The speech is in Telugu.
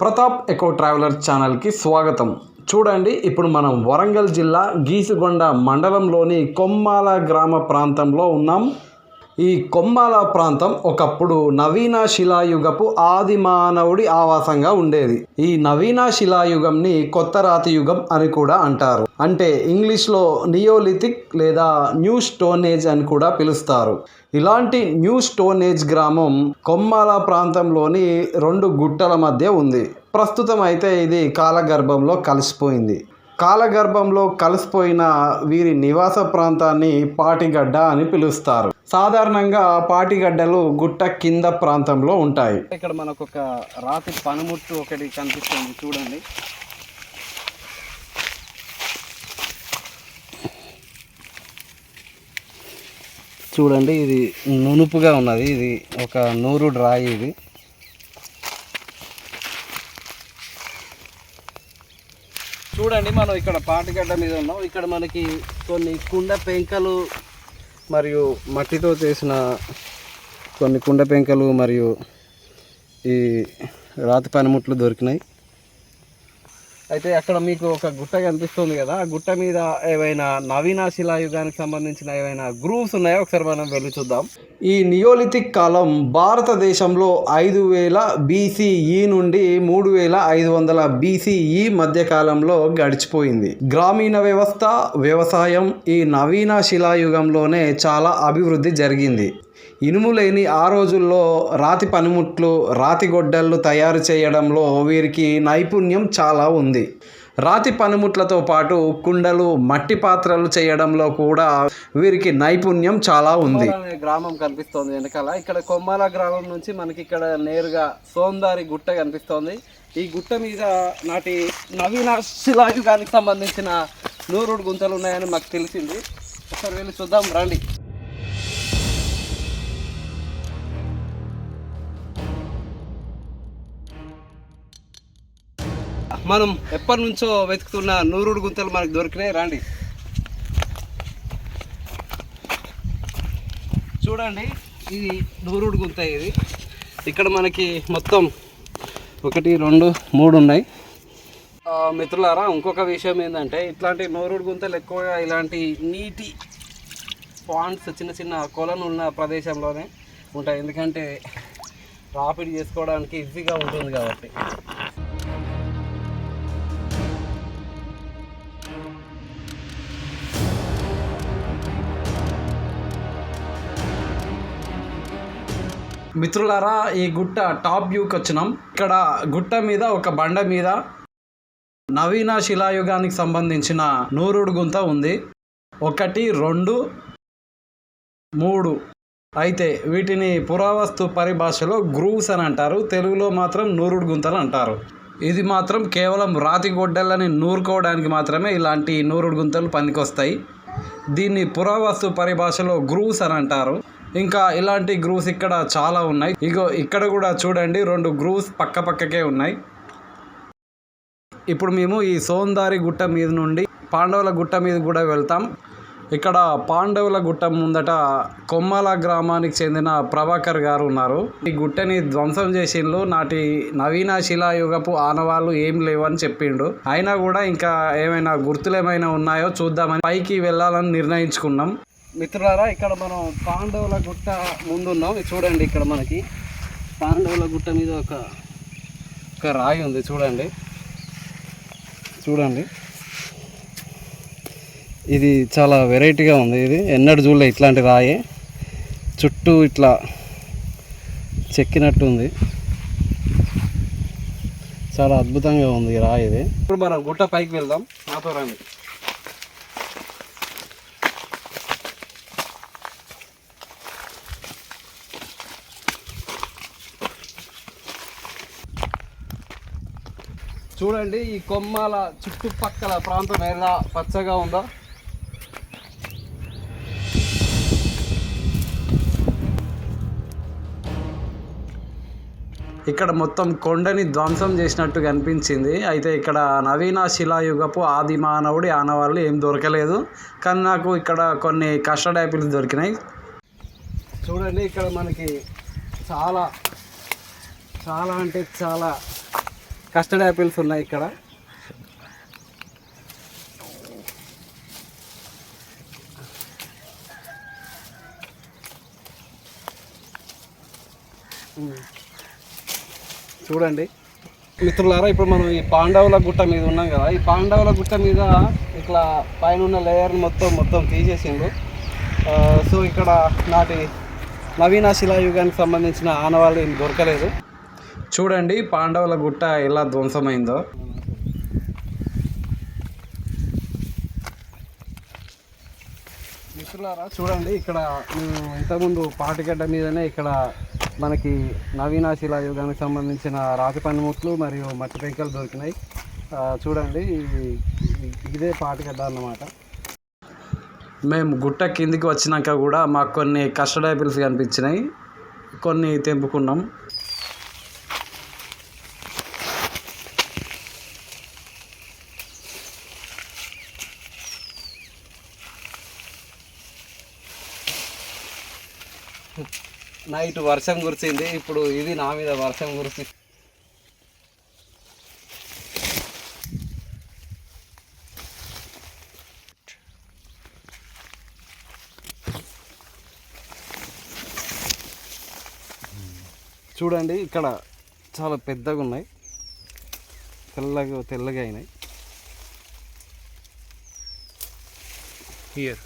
ప్రతాప్ ఎకో ట్రావెలర్ ఛానల్కి స్వాగతం. చూడండి ఇప్పుడు మనం వరంగల్ జిల్లా గీసుగొండ మండలంలోని కొమ్మాల గ్రామ ప్రాంతంలో ఉన్నాం. ఈ కొమ్మాల ప్రాంతం ఒకప్పుడు నవీన శిలాయుగపు ఆది మానవుడి ఆవాసంగా ఉండేది. ఈ నవీన శిలాయుగంని కొత్త రాతి యుగం అని కూడా అంటారు. అంటే ఇంగ్లీష్లో నియోలిథిక్ లేదా న్యూ స్టోనేజ్ అని కూడా పిలుస్తారు. ఇలాంటి న్యూ స్టోనేజ్ గ్రామం కొమ్మాల ప్రాంతంలోని రెండు గుట్టల మధ్య ఉంది. ప్రస్తుతం అయితే ఇది కాలగర్భంలో కలిసిపోయింది. కాలగర్భంలో కలిసిపోయిన వీరి నివాస ప్రాంతాన్ని పాటిగడ్డ అని పిలుస్తారు. సాధారణంగా పాటిగడ్డలు గుట్ట కింద ప్రాంతంలో ఉంటాయి. ఇక్కడ మనకు ఒక రాతి పనిముట్టు ఒకటి కనిపిస్తుంది చూడండి. చూడండి ఇది నునుపుగా ఉన్నది ఇది ఒక నూరు డ్రాయి ఇది. చూడండి మనం ఇక్కడ పాటిగడ్డ మీద ఉన్నాం. ఇక్కడ మనకి కొన్ని కుండ పెంకలు మరియు మట్టితో చేసిన కొన్ని కుండ పెంకలు మరియు ఈ రాతి పనిముట్లు దొరికినాయి. అయితే అక్కడ మీకు ఒక గుట్ట కనిపిస్తుంది కదా. ఆ గుట్ట మీద ఏవైనా నవీన శిలాయుగానికి సంబంధించిన ఏవైనా గ్రూవ్స్ ఉన్నాయో? ఒకసారి మనం వెళ్ళి చూద్దాం. ఈ నియోలిథిక్ కాలం భారతదేశంలో ఐదు వేల బీసీఈ నుండి మూడు వేల ఐదు వందల బీసీఈ మధ్య కాలంలో గడిచిపోయింది. గ్రామీణ వ్యవస్థ వ్యవసాయం ఈ నవీన శిలాయుగంలోనే చాలా అభివృద్ధి జరిగింది. ఇనుము లేని ఆ రోజుల్లో రాతి పనిముట్లు రాతి గొడ్డళ్ళు తయారు చేయడంలో వీరికి నైపుణ్యం చాలా ఉంది. రాతి పనిముట్లతో పాటు కుండలు మట్టి పాత్రలు చేయడంలో కూడా వీరికి నైపుణ్యం చాలా ఉంది. గ్రామం కనిపిస్తోంది వెనకాల. ఇక్కడ కొమ్మాల గ్రామం నుంచి మనకి ఇక్కడ నేరుగా సోందారి గుట్ట కనిపిస్తోంది. ఈ గుట్ట మీద నాటి నవీన శిలాయుగానికి సంబంధించిన నూరుడు గుంతలు ఉన్నాయని మాకు తెలిసింది. ఒకసారి వెళ్ళి చూద్దాం రండి. మనం ఎప్పటి నుంచో వెతుకుతున్న నూరుడు గుంతలు మనకు దొరికినాయి. రండి. చూడండి ఇది నూరుడు గుంత ఇది. ఇక్కడ మనకి మొత్తం ఒకటి రెండు మూడు ఉన్నాయి. మిత్రులారా ఇంకొక విషయం ఏంటంటే ఇట్లాంటి నూరుడు గుంతలు ఎక్కువగా ఇలాంటి నీటి పాండ్స్ చిన్న చిన్న కొలను ఉన్న ప్రదేశంలోనే ఉంటాయి. ఎందుకంటే రాపిడి చేసుకోవడానికి ఈజీగా ఉంటుంది కాబట్టి. మిత్రులారా ఈ గుట్ట టాప్ వ్యూకి వచ్చినాం. ఇక్కడ గుట్ట మీద ఒక బండ మీద నవీన శిలాయుగానికి సంబంధించిన నూరుడు గుంత ఉంది. ఒకటి రెండు మూడు అయితే వీటిని పురావస్తు పరిభాషలో గ్రూవ్స్ అని అంటారు. తెలుగులో మాత్రం నూరుడు గుంతలు అంటారు. ఇది మాత్రం కేవలం రాతి గొడ్డలని నూరుకోవడానికి మాత్రమే ఇలాంటి నూరుడు గుంతలు పనికొస్తాయి. దీన్ని పురావస్తు పరిభాషలో గ్రూవ్స్ అని అంటారు. ఇంకా ఇలాంటి గ్రూవ్స్ ఇక్కడ చాలా ఉన్నాయి. ఇగో ఇక్కడ కూడా చూడండి రెండు గ్రూవ్స్ పక్క పక్కకే ఉన్నాయి. ఇప్పుడు మేము ఈ సోందారి గుట్ట మీద నుండి పాండవుల గుట్ట మీద కూడా వెళ్తాం. ఇక్కడ పాండవుల గుట్ట ముందట కొమ్మాల గ్రామానికి చెందిన ప్రభాకర్ గారు ఉన్నారు. ఈ గుట్టని ధ్వంసం చేసిండ్రు. నాటి నవీన శిలాయుగపు ఆనవాళ్ళు ఏం లేవని చెప్పిండు అయినా కూడా ఇంకా ఏమైనా గుర్తులు ఏమైనా ఉన్నాయో చూద్దామని పైకి వెళ్ళాలని నిర్ణయించుకున్నాం. మిత్రులారా ఇక్కడ మనం పాండవుల గుట్ట ముందున్నాం. ఇది చూడండి ఇక్కడ మనకి. పాండవుల గుట్ట మీద ఒక ఒక రాయి ఉంది చూడండి. చూడండి. ఇది చాలా వెరైటీగా ఉంది ఇది. ఎన్నడూ చూడలే ఇట్లాంటి రాయి. చుట్టూ ఇట్లా చెక్కినట్టు ఉంది. చాలా అద్భుతంగా ఉంది ఈ రాయి ఇది. ఇప్పుడు మనం గుట్ట పైకి వెళ్దాం. నాతో రండి. చూడండి ఈ కొమ్మాల చుట్టుపక్కల ప్రాంతం ఎలా పచ్చగా ఉందో? ఇక్కడ మొత్తం కొండని ధ్వంసం చేసినట్టు కనిపించింది. అయితే ఇక్కడ నవీన శిలాయుగపు ఆది మానవుడి ఆనవాళ్ళు ఏం దొరకలేదు. కానీ నాకు ఇక్కడ కొన్ని కస్టర్డ్ యాపిల్స్ దొరికినాయి. చూడండి ఇక్కడ మనకి చాలా చాలా అంటే చాలా కస్టర్డ్ యాపిల్స్ ఉన్నాయి ఇక్కడ. చూడండి. మిత్రులారా ఇప్పుడు మనం ఈ పాండవుల గుట్ట మీద ఉన్నాం కదా. ఈ పాండవుల గుట్ట మీద ఇట్లా పైన ఉన్న లేయర్ని మొత్తం మొత్తం తీసేసిండు. సో ఇక్కడ నాటి నవీన శిలాయుగానికి సంబంధించిన ఆనవాళ్ళు ఏం దొరకలేదు. చూడండి పాండవుల గుట్ట ఎలా ధ్వంసమైందో. మిత్రులారా చూడండి ఇక్కడ మేము ఇంతకుముందు పాటిగడ్డ మీదనే ఇక్కడ మనకి నవీన శిలాయుగానికి సంబంధించిన రాతి పనిముట్లు మరియు మట్టి పెంకలు దొరికినాయి. చూడండి ఇది- ఇదే పాటిగడ్డ అన్నమాట. మేము గుట్ట కిందికి వచ్చినాక కూడా మాకు కొన్ని కస్టర్డ్ యాపిల్స్ కనిపించినాయి. కొన్ని తెంపుకున్నాం. నైట్ వర్షం కురిసింది. ఇప్పుడు ఇది నా మీద వర్షం కురిసి చూడండి ఇక్కడ చాలా పెద్దగా ఉన్నాయి. తెల్లగా తెల్లగా అయినాయి. హియర్